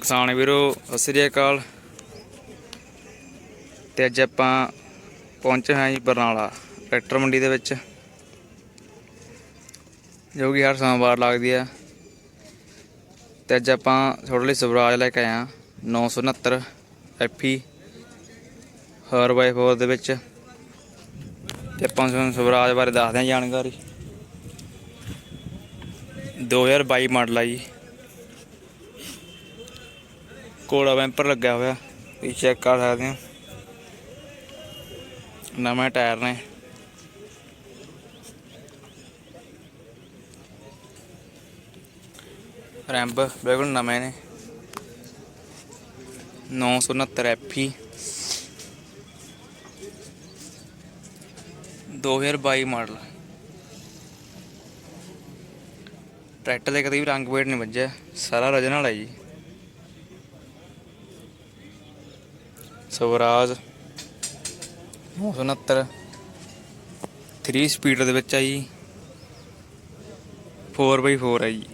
ਕਿਸਾਨ ਵੀਰੋ, ਸਤਿ ਸ੍ਰੀ ਅਕਾਲ। ਤੇ ਅੱਜ ਆਪਾਂ ਪਹੁੰਚੇ ਹਾਂ ਜੀ ਬਰਨਾਲਾ, ਟਰੈਕਟਰ ਮੰਡੀ ਦੇ ਵਿੱਚ। ਜੋ ਕਿ ਹਰ ਸੋਮਵਾਰ ਲੱਗਦੀ ਆ। ਤੇ ਅੱਜ ਆਪਾਂ ਤੁਹਾਡੇ ਲਈ ਸਵਰਾਜ ਲੈ ਕੇ ਆਏ ਹਾਂ 969 ਐਫਈ ਹਰ ਬਾਈ ਫੋਰ ਦੇ ਵਿੱਚ। ਤੇ ਆਪਾਂ ਤੁਹਾਨੂੰ ਸਵਰਾਜ ਬਾਰੇ ਦੱਸਦੇ ਹਾਂ ਜਾਣਕਾਰੀ। 2022 ਮਾਡਲ ਆ ਜੀ। ਕੋੜਾ ਵੈਂਪਰ ਲੱਗਿਆ ਹੋਇਆ। ਤੁਸੀਂ ਚੈੱਕ ਕਰ ਸਕਦੇ ਹੋ। ਨਵੇਂ ਟਾਇਰ ਨੇ। ਰੈਂਪ ਬਿਲਕੁਲ ਨਵੇਂ ਨੇ। 969 ਐਫੀ 2022 ਮਾਡਲ। ਟਰੈਕਟਰ ਦੇ ਕਦੇ ਵੀ ਰੰਗ ਪੇਟ ਨਹੀਂ ਵੱਜਿਆ। ਸਾਰਾ origignal ਹੈ ਜੀ। ਸਵਰਾਜ 969 3 ਸਪੀਡ ਦੇ ਵਿੱਚ ਆ ਜੀ 4x4 ਆ ਜੀ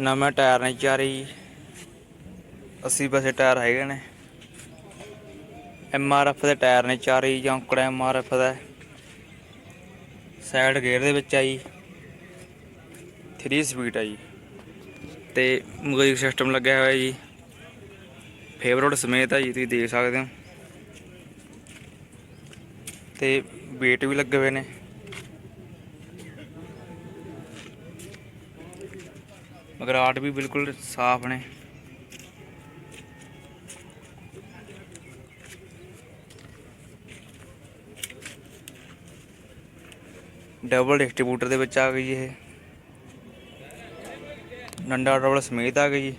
ਨਵੇਂ ਟਾਇਰ ਨੇ ਚਾਰੇ। ਜੀ 80 ਪੈਸੇ ਟਾਇਰ ਹੈਗੇ ਨੇ। ਐਮ ਆਰ ਐਫ ਦੇ ਟਾਇਰ ਨੇ ਚਾਰੇ ਹੀ ਚੌਂਕੜਾ ਐਮ ਆਰ ਐਫ ਦਾ। ਸਾਈਡ ਗੇਅਰ ਦੇ ਵਿੱਚ ਆ ਜੀ 3 ਸਪੀਡ ਆ ਜੀ ਤੇ ਮਿਊਜ਼ਿਕ ਸਿਸਟਮ ਲੱਗਿਆ ਹੋਇਆ ਜੀ। ਫੇਵਰਟ ਸਮੇਤ ਹੈ ਜੀ, ਤੁਸੀਂ ਦੇਖ ਸਕਦੇ ਹੋ। ਤੇ ਵੇਟ ਵੀ ਲੱਗੇ ਹੋਏ ਨੇ। ਮਗਰ ਆਟ ਵੀ ਬਿਲਕੁਲ ਸਾਫ਼ ਨੇ। ਡਬਲ ਡਿਸਟ੍ਰੀਬਿਊਟਰ ਦੇ ਵਿੱਚ ਆ ਗਈ ਇਹ। ਡੰਡਾ ਡਬਲ ਸਮੇਤ ਆ ਗਈ ਜੀ।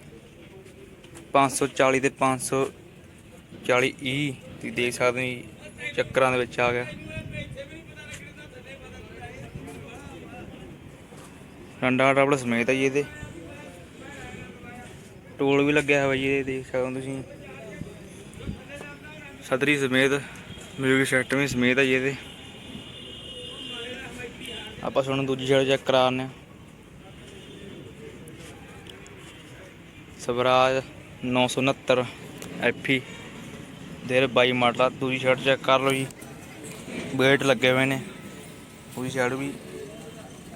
540 ਤੇ 540 ਈ ਤੁਸੀਂ ਦੇਖ ਸਕਦੇ ਹੋ ਜੀ, ਚੱਕਰਾਂ ਦੇ ਵਿੱਚ ਆ ਗਿਆ। ਡੰਡਾ ਡਬਲ ਸਮੇਤ ਆ ਜੀ ਇਹਦੇ। ਟੋਲ ਵੀ ਲੱਗਿਆ ਹੋਇਆ ਜੀ ਇਹ, ਦੇਖ ਸਕਦੇ ਹੋ ਤੁਸੀਂ। ਸਦਰੀ ਸਮੇਤ, ਮਿਊਜ਼ਿਕ ਸਿਸਟਮ ਵੀ ਸਮੇਤ ਆ ਜੀ ਇਹਦੇ। ਆਪਾਂ ਤੁਹਾਨੂੰ ਦੂਜੀ ਸਾਈਡ ਚੈੱਕ ਕਰਾਉਂਦੇ ਹਾਂ। ਸਵਰਾਜ 969 ਐਫੀ ਦੇਰ 22 ਮਾਡਲ ਆ ਦੂਜੀ ਸ਼ਰਟ ਚੈੱਕ ਕਰ ਲਓ ਜੀ। ਵੇਟ ਲੱਗੇ ਹੋਏ ਨੇ। ਦੂਜੀ ਸ਼ਰਟ ਵੀ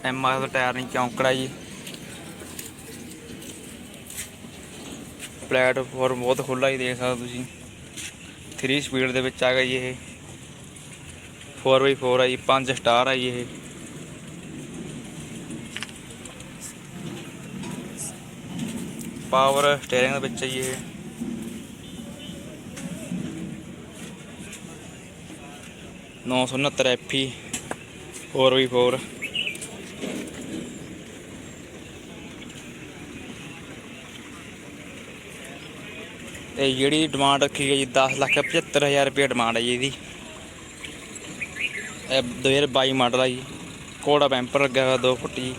ਐਮ ਆਰ ਦਾ ਟਾਇਰ ਨਹੀਂ ਚੌਂਕੜਾ ਜੀ। ਪਲੇਟਫਾਰਮ ਬਹੁਤ ਖੁੱਲਾ ਹੀ ਦੇਖ ਸਕਦੇ ਤੁਸੀਂ। 3 ਸਪੀਡ ਦੇ ਵਿੱਚ ਆ ਗਈ ਜੀ ਇਹ। 4x4 ਆ ਜੀ 5 ਸਟਾਰ ਆ ਜੀ ਇਹ। ਪਾਵਰ ਸਟੀਅਰਿੰਗ ਦੇ ਵਿੱਚ ਹੈ ਇਹ। ਨੌ ਸੌ ਉਨੱਤਰ ਐਫੀ 4x4 ਤੇ ਜਿਹੜੀ ਡਿਮਾਂਡ ਰੱਖੀ ਗਈ ਜੀ 10 ਲੱਖ 75000 ਰੁਪਏ ਡਿਮਾਂਡ ਹੈ ਜੀ ਇਹਦੀ। ਇਹ 2022 ਮਾਡਲ ਆ ਜੀ। ਕੋੜਾ ਬੈਂਪਰ ਲੱਗਿਆ ਹੋਇਆ 2 ਫੁੱਟ ਜੀ।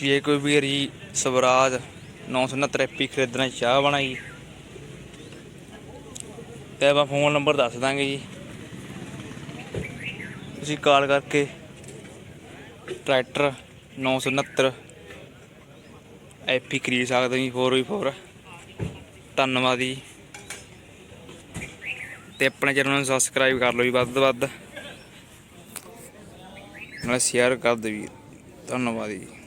ਜੇ ਕੋਈ ਵੀਰ ਜੀ, ਸਵਰਾਜ 969 ਐਪੀ ਖਰੀਦਣਾ ਚਾਹ ਬਣਾ ਜੀ ਤੇ ਆਪਾਂ ਫੋਨ ਨੰਬਰ ਦੱਸ ਦਾਂਗੇ ਜੀ। ਤੁਸੀਂ ਕਾਲ ਕਰਕੇ ਟਰੈਕਟਰ 969 ਐਪੀ ਖਰੀਦ ਸਕਦੇ ਹੋ ਜੀ 4x4 ਧੰਨਵਾਦ ਜੀ। ਤੇ ਆਪਣੇ ਚੈਨਲ ਨੂੰ ਸਬਸਕ੍ਰਾਈਬ ਕਰ ਲਓ ਜੀ, ਵੱਧ ਤੋਂ ਵੱਧ। ਨਾਲ ਸ਼ੇਅਰ ਕਰ ਦਿਓ ਜੀ। ਧੰਨਵਾਦ ਜੀ।